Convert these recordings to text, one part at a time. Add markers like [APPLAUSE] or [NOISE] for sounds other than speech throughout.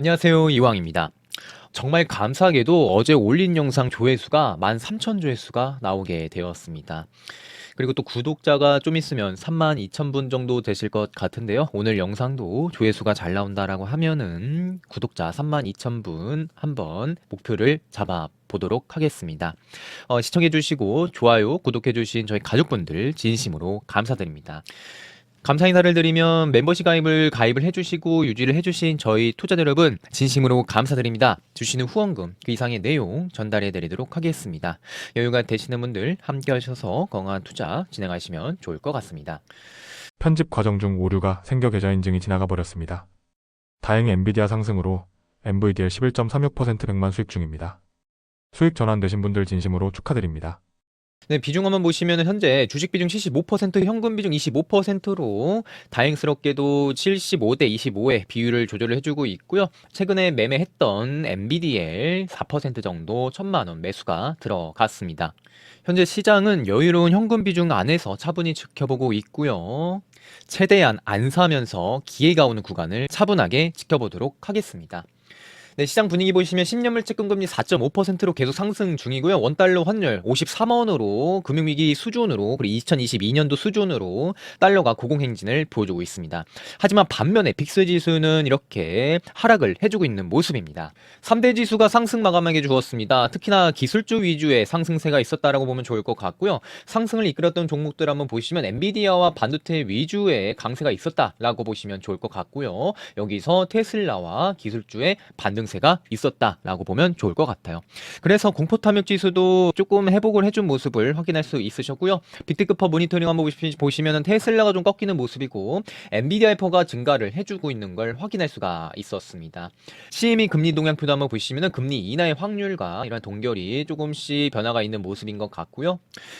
안녕하세요. 이왕입니다. 정말 감사하게도 어제 올린 영상 조회수가 13,000 조회수가 나오게 되었습니다. 그리고 또 구독자가 좀 있으면 32,000분 정도 되실 것 같은데요. 오늘 영상도 조회수가 잘 나온다라고 하면은 구독자 32,000분 한번 목표를 잡아 보도록 하겠습니다. 어, 시청해주시고 좋아요, 구독해주신 저희 가족분들 진심으로 감사드립니다. 감사 인사를 드리면 멤버십 가입을 가입을 해주시고 유지를 해주신 저희 투자자 여러분 진심으로 감사드립니다. 주시는 후원금 그 이상의 내용 전달해 드리도록 하겠습니다. 여유가 되시는 분들 함께 하셔서 건강한 투자 진행하시면 좋을 것 같습니다. 편집 과정 중 오류가 생겨 계좌 인증이 지나가 버렸습니다. 다행히 엔비디아 상승으로 NVDL 11.36% 100만 수익 중입니다. 수익 전환되신 분들 진심으로 축하드립니다. 네, 비중 한번 보시면 현재 주식 비중 75%, 현금 비중 25%로 다행스럽게도 75대 25의 비율을 조절을 해주고 있고요. 최근에 매매했던 MBDL 4% 정도 천만 원 매수가 들어갔습니다. 현재 시장은 여유로운 현금 비중 안에서 차분히 지켜보고 있고요. 최대한 안 사면서 기회가 오는 구간을 차분하게 지켜보도록 하겠습니다. 네, 시장 분위기 보시면 10년 물 채권금리 4.5%로 계속 상승 중이고요. 원달러 환율 53원으로 금융위기 수준으로 그리고 2022년도 수준으로 달러가 고공행진을 보여주고 있습니다. 하지만 반면에 빅스 지수는 이렇게 하락을 해주고 있는 모습입니다. 3대 지수가 상승 마감하게 주었습니다. 특히나 기술주 위주의 상승세가 있었다라고 보면 좋을 것 같고요. 상승을 이끌었던 종목들 한번 보시면 엔비디아와 반도체 위주의 강세가 있었다라고 보시면 좋을 것 같고요. 여기서 테슬라와 기술주의 반등 세가 있었다라고 보면 좋을 것 같아요. 그래서 공포 탐욕 지수도 조금 회복을 해준 모습을 확인할 수 있으셨고요. 빅테크퍼 모니터링 한번 보시- 보시면은 테슬라가 좀 꺾이는 모습이고 엔비디아 퍼가 증가를 해주고 있는 걸 확인할 수가 있었습니다. CME 금리 동향표도 한번 보시면은 금리 인하의 확률과 이런 동결이 조금씩 변화가 있는 모습인 것 같고요.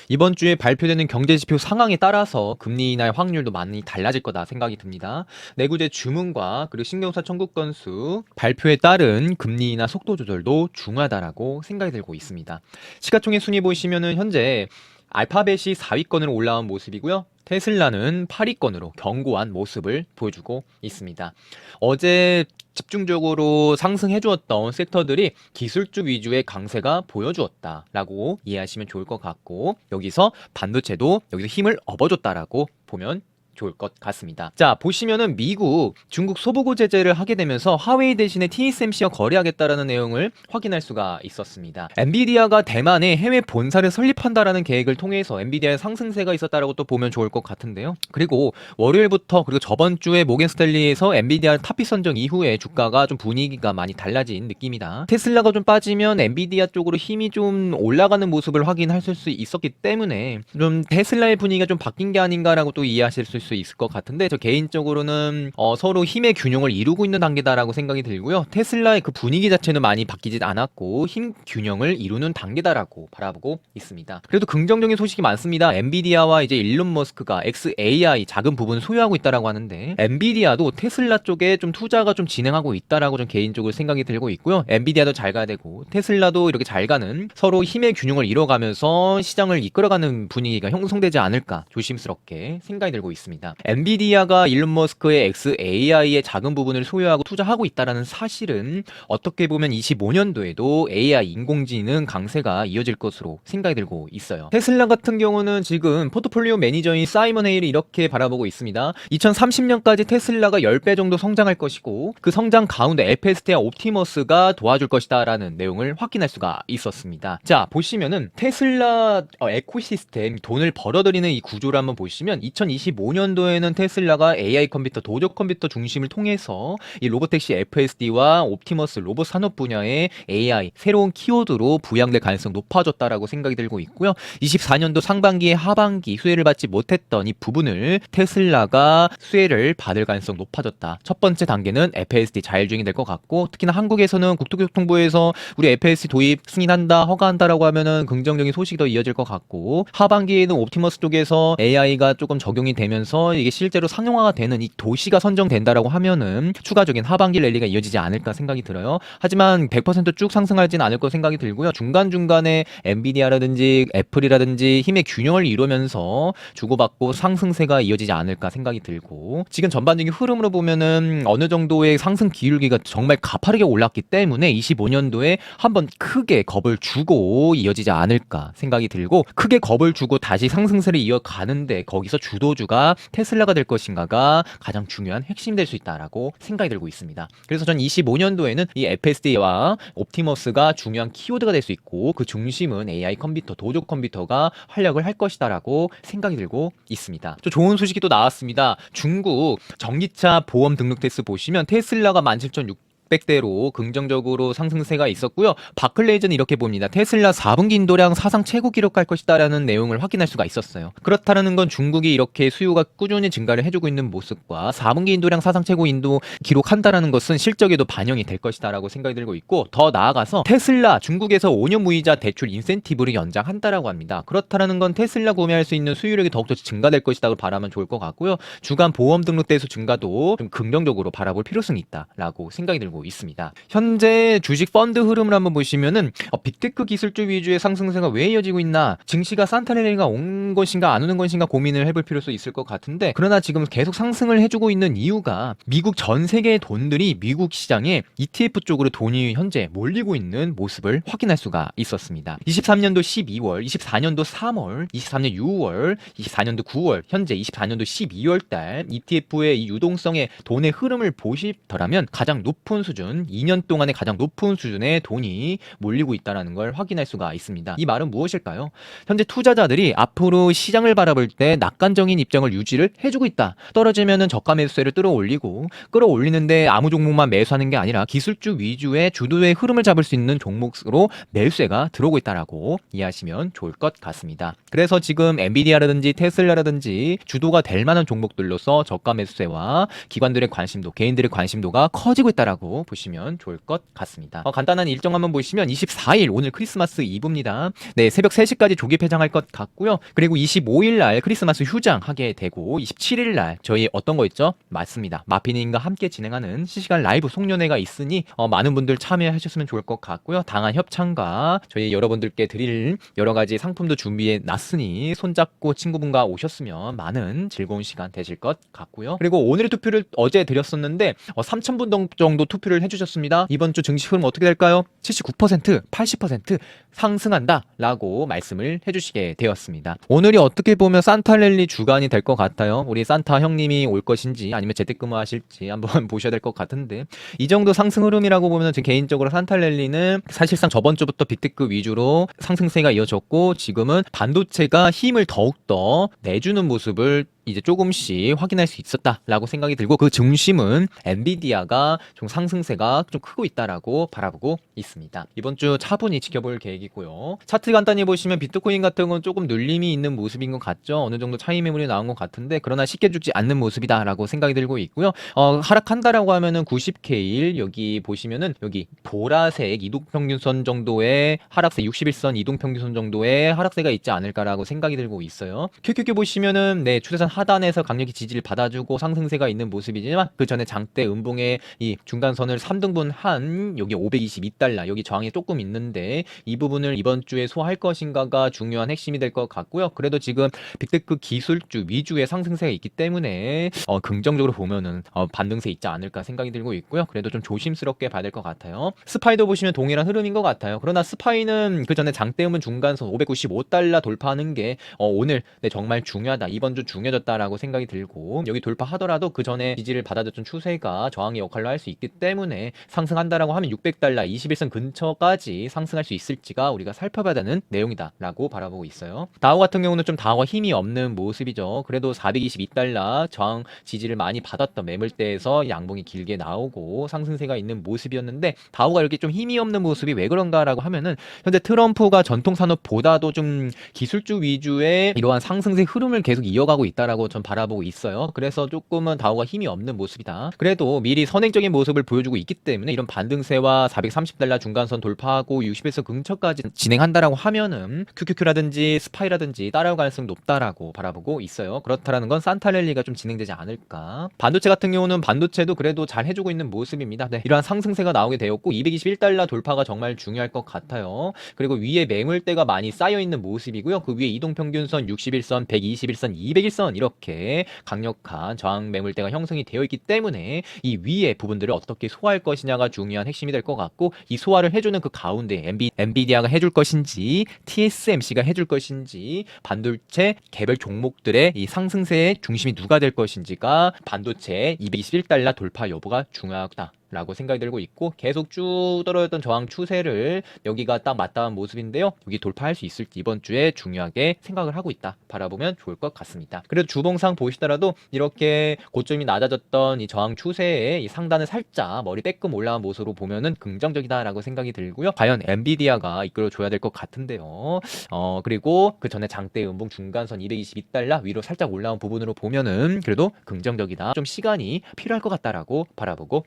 이번 주에 발표되는 경제 지표 상황에 따라서 금리 인하의 확률도 많이 달라질 거다 생각이 듭니다. 내구재 주문과 그리고 신경사 청구 건수 발표에 따른 금리 인하 속도 조절도 중하다라고 생각이 들고 있습니다. 시가총액 순위 보시면은 현재 알파벳이 4위권으로 올라온 모습이고요. 테슬라는 8위권으로 견고한 모습을 보여주고 있습니다. 어제 집중적으로 상승해 주었던 섹터들이 기술주 위주의 강세가 보여주었다라고 이해하시면 좋을 것 같고 여기서 반도체도 여기서 힘을 업어줬다라고 보면 좋을 것 같습니다. 자, 보시면은 미국, 중국 소보고 제재를 하게 되면서 하웨이 대신에 TSMC와 거래하겠다라는 내용을 확인할 수가 있었습니다. 엔비디아가 대만에 해외 본사를 설립한다라는 계획을 통해서 엔비디아의 상승세가 있었다라고 또 보면 좋을 것 같은데요. 그리고 월요일부터 그리고 저번 주에 모겐 스탠리에서 엔비디아 탑픽 선정 이후에 주가가 좀 분위기가 많이 달라진 느낌이다. 테슬라가 좀 빠지면 엔비디아 쪽으로 힘이 좀 올라가는 모습을 확인하실 수 있었기 때문에 좀 테슬라의 분위기가 좀 바뀐 게 아닌가라고 또 이해하실 수 있을 것 같은데 저 개인적으로는 어, 서로 힘의 균형을 이루고 있는 단계다라고 생각이 들고요. 테슬라의 그 분위기 자체는 많이 바뀌지 않았고 힘 균형을 이루는 단계다라고 바라보고 있습니다. 그래도 긍정적인 소식이 많습니다. 엔비디아와 이제 일론 머스크가 XAI 작은 부분 소유하고 있다라고 하는데 엔비디아도 테슬라 쪽에 좀 투자가 좀 진행하고 있다라고 좀 개인적으로 생각이 들고 있고요. 엔비디아도 잘 가야 되고 테슬라도 이렇게 잘 가는 서로 힘의 균형을 이뤄가면서 시장을 이끌어가는 분위기가 형성되지 않을까 조심스럽게 생각이 들고 있습니다. 엔비디아가 일론 머스크의 XAI의 작은 부분을 소유하고 투자하고 있다라는 사실은 어떻게 보면 25년도에도 AI 인공지능 강세가 이어질 것으로 생각이 들고 있어요. 테슬라 같은 경우는 지금 포트폴리오 매니저인 사이먼 헤일이 이렇게 바라보고 있습니다. 2030년까지 테슬라가 10배 정도 성장할 것이고 그 성장 가운데 FST와 옵티머스가 도와줄 것이다라는 내용을 확인할 수가 있었습니다. 자, 보시면은 테슬라 어, 에코시스템 돈을 벌어들이는 이 구조를 한번 보시면 2025년 도에는 테슬라가 AI 컴퓨터, 도적 컴퓨터 중심을 통해서 이 로보택시 FSD와 옵티머스 로봇 산업 분야의 AI 새로운 키워드로 부양될 가능성 높아졌다라고 생각이 들고 있고요. 24년도 상반기에 하반기 수혜를 받지 못했던 이 부분을 테슬라가 수혜를 받을 가능성 높아졌다. 첫 번째 단계는 FSD 자율주행이 될 것 같고 특히나 한국에서는 국토교통부에서 우리 FSD 도입 승인한다, 허가한다라고 하면은 긍정적인 소식이 더 이어질 것 같고 하반기에는 옵티머스 쪽에서 AI가 조금 적용이 되면서 이어지면서 이게 실제로 상용화가 되는 이 도시가 선정된다라고 하면은 추가적인 하반기 랠리가 이어지지 않을까 생각이 들어요. 하지만 100%쭉 상승하지는 않을 거 생각이 들고요. 중간중간에 엔비디아라든지 애플이라든지 힘의 균형을 이루면서 주고받고 상승세가 이어지지 않을까 생각이 들고 지금 전반적인 흐름으로 보면은 어느 정도의 상승 기울기가 정말 가파르게 올랐기 때문에 25년도에 한번 크게 겁을 주고 이어지지 않을까 생각이 들고 크게 겁을 주고 다시 상승세를 이어가는데 거기서 주도주가 테슬라가 될 것인가가 가장 중요한 핵심이 될수 있다라고 생각이 들고 있습니다. 그래서 전 25년도에는 이 FSD와 옵티머스가 중요한 키워드가 될 수 있고 그 중심은 AI 컴퓨터, 도조 컴퓨터가 활약을 할 것이다라고 생각이 들고 있습니다. 또 좋은 소식이 또 나왔습니다. 중국 전기차 보험 등록 테스트 보시면 테슬라가 17,600 대로 긍정적으로 상승세가 있었고요. 바클레이즈는 이렇게 봅니다. 테슬라 4분기 인도량 사상 최고 기록할 것이다라는 내용을 확인할 수가 있었어요. 그렇다는 건 중국이 이렇게 수요가 꾸준히 증가를 해주고 있는 모습과 4분기 인도량 사상 최고 인도 기록한다라는 것은 실적에도 반영이 될 것이다라고 생각이 들고 있고 더 나아가서 테슬라 중국에서 5년 무이자 대출 인센티브를 연장한다라고 합니다. 그렇다는 건 테슬라 구매할 수 있는 수요력이 더욱더 증가될 것이다고 바라면 좋을 것 같고요. 주간 보험 등록 대수 증가도 좀 긍정적으로 바라볼 필요성이 있다라고 생각이 들고 있습니다. 현재 주식 펀드 흐름을 한번 보시면은 어, 빅테크 기술주 위주의 상승세가 왜 이어지고 있나? 증시가 산타레리가 온 것인가 안 오는 것인가 고민을 해볼 필요도 있을 것 같은데 그러나 지금 계속 상승을 해주고 있는 이유가 미국 전 세계의 돈들이 미국 시장에 ETF 쪽으로 돈이 현재 몰리고 있는 모습을 확인할 수가 있었습니다. 23년도 12월, 24년도 3월, 23년 6월, 24년도 9월, 현재 24년도 12월 달 ETF의 이 유동성의 돈의 흐름을 보시더라면 가장 높은 수준, 2년 동안의 가장 높은 수준의 돈이 몰리고 있다는 걸 확인할 수가 있습니다. 이 말은 무엇일까요? 현재 투자자들이 앞으로 시장을 바라볼 때 낙관적인 입장을 유지를 해주고 있다. 떨어지면은 저가 매수세를 끌어올리고 끌어올리는데 아무 종목만 매수하는 게 아니라 기술주 위주의 주도의 흐름을 잡을 수 있는 종목으로 매수세가 들어오고 있다라고 이해하시면 좋을 것 같습니다. 그래서 지금 엔비디아라든지 테슬라라든지 주도가 될 만한 종목들로서 저가 매수세와 기관들의 관심도, 개인들의 관심도가 커지고 있다라고 보시면 좋을 것 같습니다. 어, 간단한 일정 한번 보시면 24일 오늘 크리스마스 이브입니다. 네, 새벽 3시까지 조기 폐장할 것 같고요. 그리고 25일 날 크리스마스 휴장 하게 되고 27일 날 저희 어떤 거 있죠? 맞습니다. 마피님과 함께 진행하는 실시간 라이브 송년회가 있으니 어, 많은 분들 참여하셨으면 좋을 것 같고요. 당한 협찬과 저희 여러분들께 드릴 여러 가지 상품도 준비해 놨으니 손잡고 친구분과 오셨으면 많은 즐거운 시간 되실 것 같고요. 그리고 오늘의 투표를 어제 드렸었는데 어, 3,000분 정도 투표 를 해주셨습니다. 이번 주 증시 흐름 어떻게 될까요? 79%, 80% 상승한다 라고 말씀을 해주시게 되었습니다. 오늘이 어떻게 보면 산타랠리 주간이 될 것 같아요. 우리 산타 형님이 올 것인지 아니면 재택근무 하실지 한번 [LAUGHS] 보셔야 될 것 같은데 이 정도 상승 흐름이라고 보면 제 개인적으로 산타랠리는 사실상 저번 주부터 빅테크 위주로 상승세가 이어졌고 지금은 반도체가 힘을 더욱더 내주는 모습을 이제 조금씩 확인할 수 있었다라고 생각이 들고 그 중심은 엔비디아가 좀 상승세가 좀 크고 있다라고 바라보고 있습니다. 이번 주 차분히 지켜볼 계획이고요. 차트 간단히 보시면 비트코인 같은 건 조금 눌림이 있는 모습인 것 같죠. 어느 정도 차이 매물이 나온 것 같은데 그러나 쉽게 죽지 않는 모습이다라고 생각이 들고 있고요. 어, 하락한다라고 하면은 90K일 여기 보시면은 여기 보라색 이동평균선 정도의 하락세 61선 이동평균선 정도의 하락세가 있지 않을까라고 생각이 들고 있어요. QQQ 보시면은 네 추세선 하 단에서 강력히 지지를 받아주고 상승세가 있는 모습이지만 그 전에 장대 음봉의 이 중간선을 3등분 한 여기 522달러 여기 저항이 조금 있는데 이 부분을 이번 주에 소화할 것인가가 중요한 핵심이 될 것 같고요. 그래도 지금 빅테크 기술주 위주의 상승세가 있기 때문에 어, 긍정적으로 보면은 어, 반등세 있지 않을까 생각이 들고 있고요. 그래도 좀 조심스럽게 봐야 될 것 같아요. 스파이도 보시면 동일한 흐름인 것 같아요. 그러나 스파이는 그 전에 장대음은 중간선 595달러 돌파하는 게 어, 오늘 네, 정말 중요하다. 이번 주 중요 해졌다라고 생각이 들고 여기 돌파하더라도 그 전에 지지를 받아줬던 추세가 저항의 역할로 할 수 있기 때문에 상승한다라고 하면 600달러 21선 근처까지 상승할 수 있을지가 우리가 살펴봐야 되는 내용이다라고 바라보고 있어요. 다우 같은 경우는 좀 다우가 힘이 없는 모습이죠. 그래도 422달러 저항 지지를 많이 받았던 매물대에서 양봉이 길게 나오고 상승세가 있는 모습이었는데 다우가 이렇게 좀 힘이 없는 모습이 왜 그런가라고 하면은 현재 트럼프가 전통 산업보다도 좀 기술주 위주의 이러한 상승세 흐름을 계속 이어가고 있다 라 거다라고 전 바라보고 있어요. 그래서 조금은 다우가 힘이 없는 모습이다. 그래도 미리 선행적인 모습을 보여주고 있기 때문에 이런 반등세와 430달러 중간선 돌파하고 60에서 근처까지 진행한다라고 하면은 QQQ라든지 스파이라든지 따라올 가능성이 높다라고 바라보고 있어요. 그렇다라는 건 산타랠리가 좀 진행되지 않을까. 반도체 같은 경우는 반도체도 그래도 잘 해주고 있는 모습입니다. 네, 이러한 상승세가 나오게 되었고 221달러 돌파가 정말 중요할 것 같아요. 그리고 위에 매물대가 많이 쌓여 있는 모습이고요. 그 위에 이동평균선 61선, 121선, 201선 이렇게 강력한 저항 매물대가 형성이 되어 있기 때문에 이 위에 부분들을 어떻게 소화할 것이냐가 중요한 핵심이 될 것 같고 이 소화를 해주는 그 가운데 엔비, 엔비디아가 해줄 것인지 TSMC가 해줄 것인지 반도체 개별 종목들의 이 상승세의 중심이 누가 될 것인지가 반도체 221달러 돌파 여부가 중요하다. 라고 생각이 들고 있고 계속 쭉 떨어졌던 저항 추세를 여기가 딱 맞닿은 모습인데요. 여기 돌파할 수 있을지 이번 주에 중요하게 생각을 하고 있다. 바라보면 좋을 것 같습니다. 그래도 주봉상 보시더라도 이렇게 고점이 낮아졌던 이 저항 추세의 이 상단을 살짝 머리 빼끔 올라온 모습으로 보면은 긍정적이다라고 생각이 들고요. 과연 엔비디아가 이끌어줘야 될 것 같은데요. 어 그리고 그 전에 장대 음봉 중간선 222달러 위로 살짝 올라온 부분으로 보면은 그래도 긍정적이다. 좀 시간이 필요할 것 같다라고 바라보고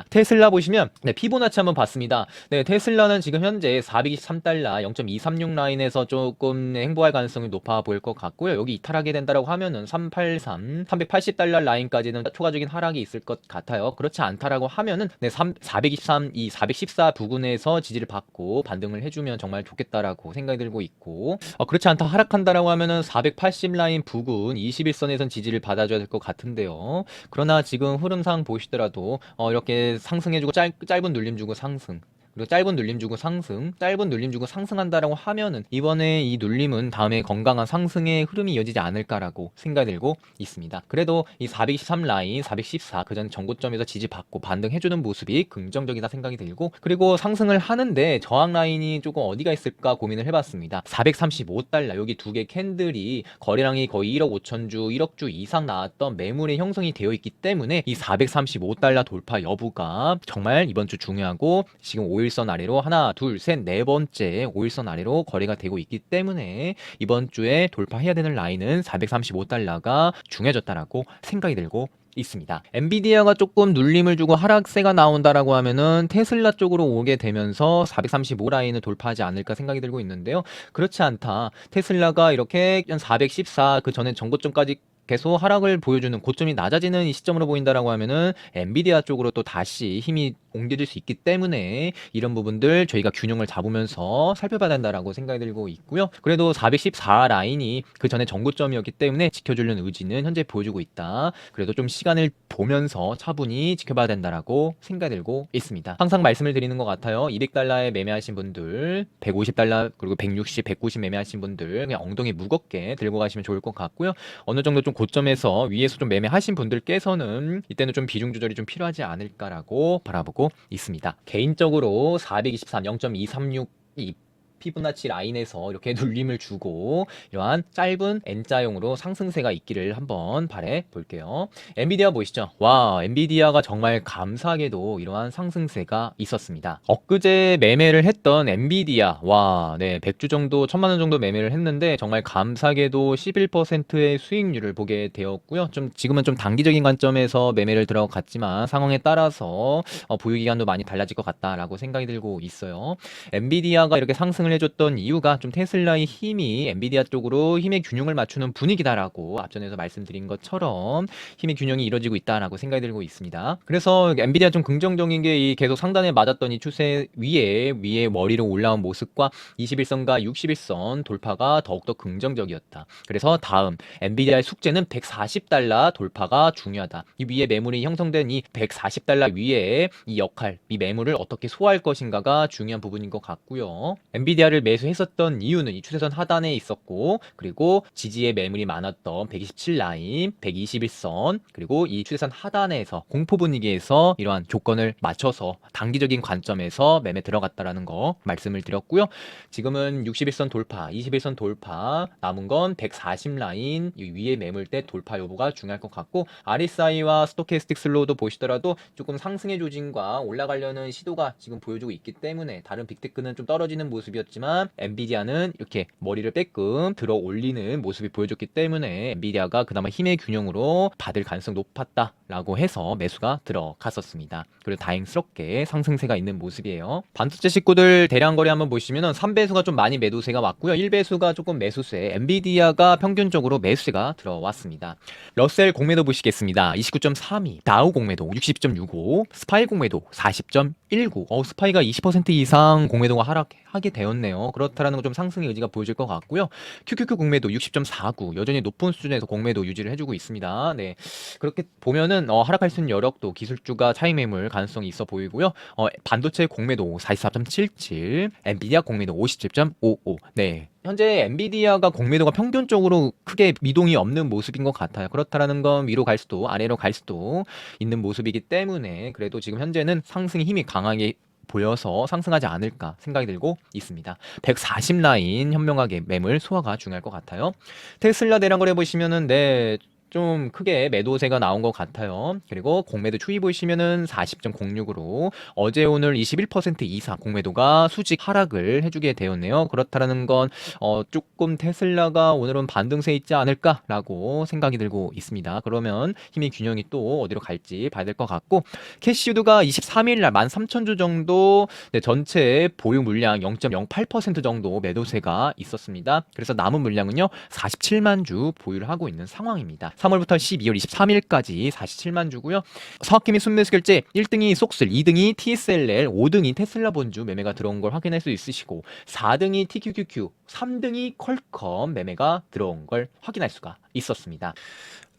있습니다. 테슬라 보시면 네, 피보나치 한번 봤습니다. 네, 테슬라는 지금 현재 423달러 0.236 라인에서 조금 행보할 가능성이 높아 보일 것 같고요. 여기 이탈하게 된다라고 하면은 383, 380달러 라인까지는 초과적인 하락이 있을 것 같아요. 그렇지 않다라고 하면은 네, 3, 423, 이 414 부근에서 지지를 받고 반등을 해주면 정말 좋겠다라고 생각이 들고 있고 어, 그렇지 않다 하락한다라고 하면은 480 라인 부근 21선에선 지지를 받아줘야 될 것 같은데요. 그러나 지금 흐름상 보시더라도 어, 이렇게 상승해주고 짧, 짧은 눌림 주고 상승 그리고 짧은 눌림 주고 상승, 짧은 눌림 주고 상승한다라고 하면은 이번에 이 눌림은 다음에 건강한 상승의 흐름이 이어지지 않을까라고 생각이 들고 있습니다. 그래도 이 423 라인, 414 그전 전고점에서 지지받고 반등해주는 모습이 긍정적이다 생각이 들고 그리고 상승을 하는데 저항 라인이 조금 어디가 있을까 고민을 해봤습니다. 435달러 여기 두 개 캔들이 거래량이 거의 1억 5천 주, 1억 주 이상 나왔던 매물의 형성이 되어 있기 때문에 이 435달러 돌파 여부가 정말 이번 주 중요하고 지금 5 일선 아래로 하나, 둘, 셋, 네 번째 5일선 아래로 거래가 되고 있기 때문에 이번 주에 돌파해야 되는 라인은 435달러가 중요해졌다라고 생각이 들고 있습니다. 엔비디아가 조금 눌림을 주고 하락세가 나온다라고 하면은 테슬라 쪽으로 오게 되면서 435 라인을 돌파하지 않을까 생각이 들고 있는데요. 그렇지 않다. 테슬라가 이렇게 한 414 그 전에 전고점까지 계속 하락을 보여주는 고점이 낮아지는 이 시점으로 보인다라고 하면은 엔비디아 쪽으로 또 다시 힘이 옮겨질 수 있기 때문에 이런 부분들 저희가 균형을 잡으면서 살펴봐야 된다라고 생각이 들고 있고요. 그래도 414 라인이 그 전에 전고점이었기 때문에 지켜주려는 의지는 현재 보여주고 있다. 그래도 좀 시간을 보면서 차분히 지켜봐야 된다라고 생각이 들고 있습니다. 항상 말씀을 드리는 것 같아요. 200달러에 매매하신 분들, 150달러 그리고 160, 190 매매하신 분들 그냥 엉덩이 무겁게 들고 가시면 좋을 것 같고요. 어느 정도 좀 고점에서 위에서 좀 매매하신 분들께서는 이때는 좀 비중 조절이 좀 필요하지 않을까라고 바라보고 있습니다. 개인적으로 423, 0.236 이 피부나치 라인에서 이렇게 [LAUGHS] 눌림을 주고 이러한 짧은 N자형으로 상승세가 있기를 한번 바래 볼게요. 엔비디아 보이시죠? 와, 엔비디아가 정말 감사하게도 이러한 상승세가 있었습니다. 엊그제 매매를 했던 엔비디아, 와, 네, 100주 정도, 1000만 원 정도 매매를 했는데 정말 감사하게도 11%의 수익률을 보게 되었고요. 좀 지금은 좀 단기적인 관점에서 매매를 들어갔지만 상황에 따라서 어, 보유 기간도 많이 달라질 것 같다라고 생각이 들고 있어요. 엔비디아가 이렇게 상승을 해줬던 이유가 좀 테슬라의 힘이 엔비디아 쪽으로 힘의 균형을 맞추는 분위기다라고 앞전에서 말씀드린 것처럼 힘의 균형이 이루어지고 있다라고 생각이 들고 있습니다. 그래서 엔비디아 좀 긍정적인 게 이 계속 상단에 맞았던 이 추세 위에 위에 머리로 올라온 모습과 21선과 61선 돌파가 더욱더 긍정적이었다. 그래서 다음 엔비디아의 숙제는 140달러 돌파가 중요하다. 이 위에 매물이 형성된 이 140달러 위에 이 역할, 이 매물을 어떻게 소화할 것인가가 중요한 부분인 것 같고요. 엔비디아 를 매수했었던 이유는 이 추세선 하단에 있었고 그리고 지지의 매물이 많았던 127 라인, 121선 그리고 이 추세선 하단에서 공포 분위기에서 이러한 조건을 맞춰서 단기적인 관점에서 매매 들어갔다라는 거 말씀을 드렸고요. 지금은 61선 돌파, 21선 돌파, 남은 건 140 라인 이 위에 매물대 돌파 여부가 중요할 것 같고 RSI와 스토캐스틱 슬로우도 보시더라도 조금 상승의 조짐과 올라가려는 시도가 지금 보여주고 있기 때문에 다른 빅테크는 좀 떨어지는 모습이었지만 보여줬지만 엔비디아는 이렇게 머리를 빼끔 들어 올리는 모습이 보여줬기 때문에 엔비디아가 그나마 힘의 균형으로 받을 가능성 높았다라고 해서 매수가 들어갔었습니다. 그리고 다행스럽게 상승세가 있는 모습이에요. 반도체 식구들 대량 거래 한번 보시면은 3배수가 좀 많이 매도세가 왔고요. 1배수가 조금 매수세, 엔비디아가 평균적으로 매수세가 들어왔습니다. 러셀 공매도 보시겠습니다. 29.32, 다우 공매도 60.65, 스파이 공매도 40.19. 어, 스파이가 20% 이상 공매도가 하락하게 되었 네요. 그렇다라는 건좀 상승의 의지가 보여질 것 같고요. QQQ 공매도 60.49, 여전히 높은 수준에서 공매도 유지를 해주고 있습니다. 네, 그렇게 보면은 어, 하락할 수 있는 여력도 기술주가 차익 매물 가능성이 있어 보이고요. 어, 반도체 공매도 44.77, 엔비디아 공매도 57.55. 네. 현재 엔비디아가 공매도가 평균적으로 크게 미동이 없는 모습인 것 같아요. 그렇다라는 건 위로 갈 수도 아래로 갈 수도 있는 모습이기 때문에 그래도 지금 현재는 상승의 힘이 강하게 보여서 상승하지 않을까 생각이 들고 있습니다. 140 라인 현명하게 매물 소화가 중요할 것 같아요. 테슬라 대량 거래 보시면은 네. 좀 크게 매도세가 나온 것 같아요. 그리고 공매도 추이 보시면은 40.06으로 어제 오늘 21% 이상 공매도가 수직 하락을 해주게 되었네요. 그렇다라는 건 어, 조금 테슬라가 오늘은 반등세 있지 않을까라고 생각이 들고 있습니다. 그러면 힘의 균형이 또 어디로 갈지 봐야 될 것 같고 캐시우드가 23일 날 13,000주 정도 네, 전체 보유 물량 0.08% 정도 매도세가 있었습니다. 그래서 남은 물량은요 47만 주 보유를 하고 있는 상황입니다. 3월부터 12월 23일까지 47만 주고요. 서학기미 순매수 결제 1등이 속슬, 2등이 TSLL, 5등이 테슬라 본주 매매가 들어온 걸 확인할 수 있으시고 4등이 TQQQ, 3등이 퀄컴 매매가 들어온 걸 확인할 수가 있었습니다.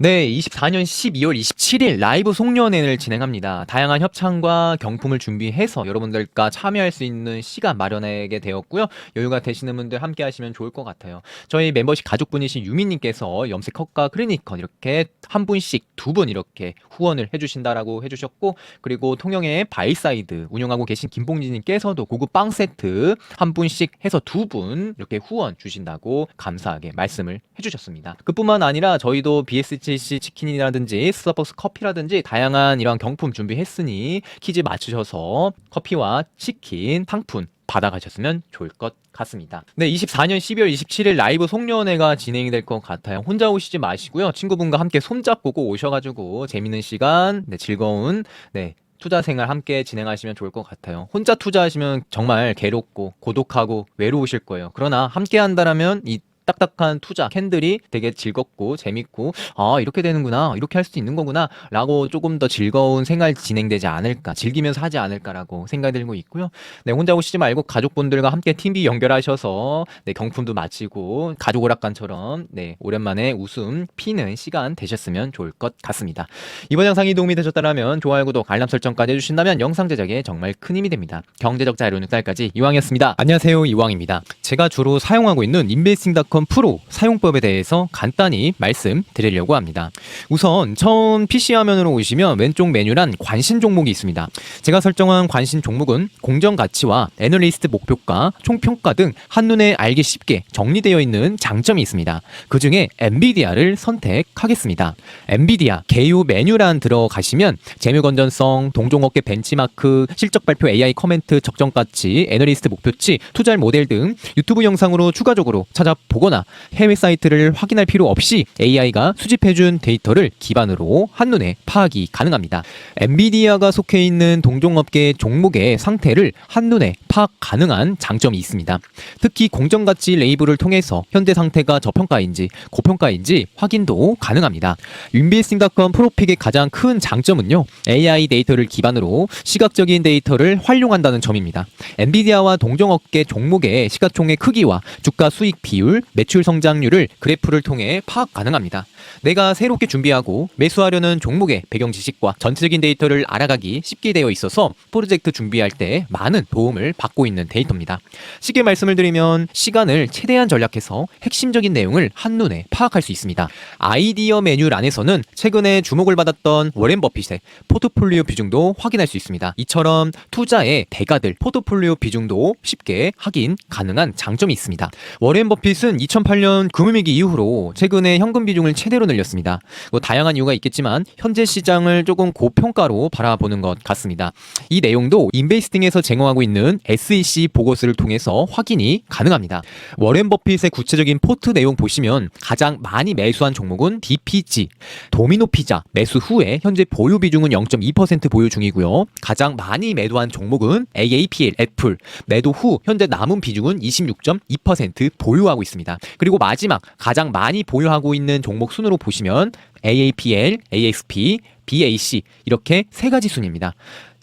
네, 24년 12월 27일 라이브 송년회를 진행합니다. 다양한 협찬과 경품을 준비해서 여러분들과 참여할 수 있는 시간 마련하게 되었고요. 여유가 되시는 분들 함께 하시면 좋을 것 같아요. 저희 멤버십 가족분이신 유미님께서 염색컷과 클리닉컷 이렇게 한 분씩 두 분 이렇게 후원을 해주신다라고 해주셨고 그리고 통영의 바이사이드 운영하고 계신 김봉진님께서도 고급 빵 세트 한 분씩 해서 두 분 이렇게 후원 주신다고 감사하게 말씀을 해주셨습니다. 그뿐만 아니라 저희도 BSCC 치킨이라든지 스타벅스 커피라든지 다양한 이런 경품 준비했으니 퀴즈 맞추셔서 커피와 치킨 상품 받아가셨으면 좋을 것 같습니다. 네, 24년 12월 27일 라이브 송년회가 진행이 될 것 같아요. 혼자 오시지 마시고요. 친구분과 함께 손잡고 꼭 오셔가지고 재밌는 시간, 네, 즐거운, 네, 투자 생활 함께 진행하시면 좋을 것 같아요. 혼자 투자하시면 정말 괴롭고 고독하고 외로우실 거예요. 그러나 함께 한다라면 이 딱딱한 투자 캔들이 되게 즐겁고 재밌고 아 이렇게 되는구나 이렇게 할 수도 있는 거구나 라고 조금 더 즐거운 생활 진행되지 않을까 즐기면서 하지 않을까라고 생각이 들고 있고요. 네 혼자 오시지 말고 가족분들과 함께 팀비 연결하셔서 네 경품도 마치고 가족 오락관처럼 네 오랜만에 웃음 피는 시간 되셨으면 좋을 것 같습니다. 이번 영상이 도움이 되셨다면 좋아요 구독 알람 설정까지 해주신다면 영상 제작에 정말 큰 힘이 됩니다. 경제적 자유로는 딸까지 이왕이었습니다. 안녕하세요 이왕입니다. 제가 주로 사용하고 있는 인베스팅닷컴 프로 사용법에 대해서 간단히 말씀드리려고 합니다. 우선 처음 PC 화면으로 오시면 왼쪽 메뉴란 관심 종목이 있습니다. 제가 설정한 관심 종목은 공정 가치와 애널리스트 목표가, 총평가 등 한눈에 알기 쉽게 정리되어 있는 장점이 있습니다. 그 중에 엔비디아를 선택하겠습니다. 엔비디아 개요 메뉴란 들어가시면 재무 건전성, 동종업계 벤치마크, 실적 발표 AI 커멘트 적정 가치, 애널리스트 목표치, 투자할 모델 등 유튜브 영상으로 추가적으로 찾아보 거나 해외 사이트를 확인할 필요 없이 AI가 수집해준 데이터를 기반으로 한눈에 파악이 가능합니다. 엔비디아가 속해 있는 동종업계 종목의 상태를 한눈에 파악 가능한 장점이 있습니다. 특히 공정가치 레이블을 통해서 현재 상태가 저평가인지 고평가인지 확인도 가능합니다. 윈비스팅닷컴 프로픽의 가장 큰 장점은요. AI 데이터를 기반으로 시각적인 데이터를 활용한다는 점입니다. 엔비디아와 동종업계 종목의 시가총액 크기와 주가 수익 비율, 매출 성장률을 그래프를 통해 파악 가능합니다. 내가 새롭게 준비하고 매수하려는 종목의 배경 지식과 전체적인 데이터를 알아가기 쉽게 되어 있어서 프로젝트 준비할 때 많은 도움을 받고 있는 데이터입니다. 쉽게 말씀을 드리면 시간을 최대한 전략해서 핵심적인 내용을 한눈에 파악할 수 있습니다. 아이디어 메뉴란에서는 최근에 주목을 받았던 워렌 버핏의 포트폴리오 비중도 확인할 수 있습니다. 이처럼 투자의 대가들 포트폴리오 비중도 쉽게 확인 가능한 장점이 있습니다. 워렌 버핏은 2008년 금융위기 이후로 최근에 현금 비중을 최대로 늘렸습니다. 뭐 다양한 이유가 있겠지만 현재 시장을 조금 고평가로 바라보는 것 같습니다. 이 내용도 인베이스팅에서 제공하고 있는 SEC 보고서를 통해서 확인이 가능합니다. 워렌 버핏의 구체적인 포트 내용 보시면 가장 많이 매수한 종목은 DPG, 도미노 피자 매수 후에 현재 보유 비중은 0.2% 보유 중이고요. 가장 많이 매도한 종목은 AAPL 애플 매도 후 현재 남은 비중은 26.2% 보유하고 있습니다. 그리고 마지막 가장 많이 보유하고 있는 종목 순으로 보시면 AAPL, AXP, BAC 이렇게 세 가지 순입니다.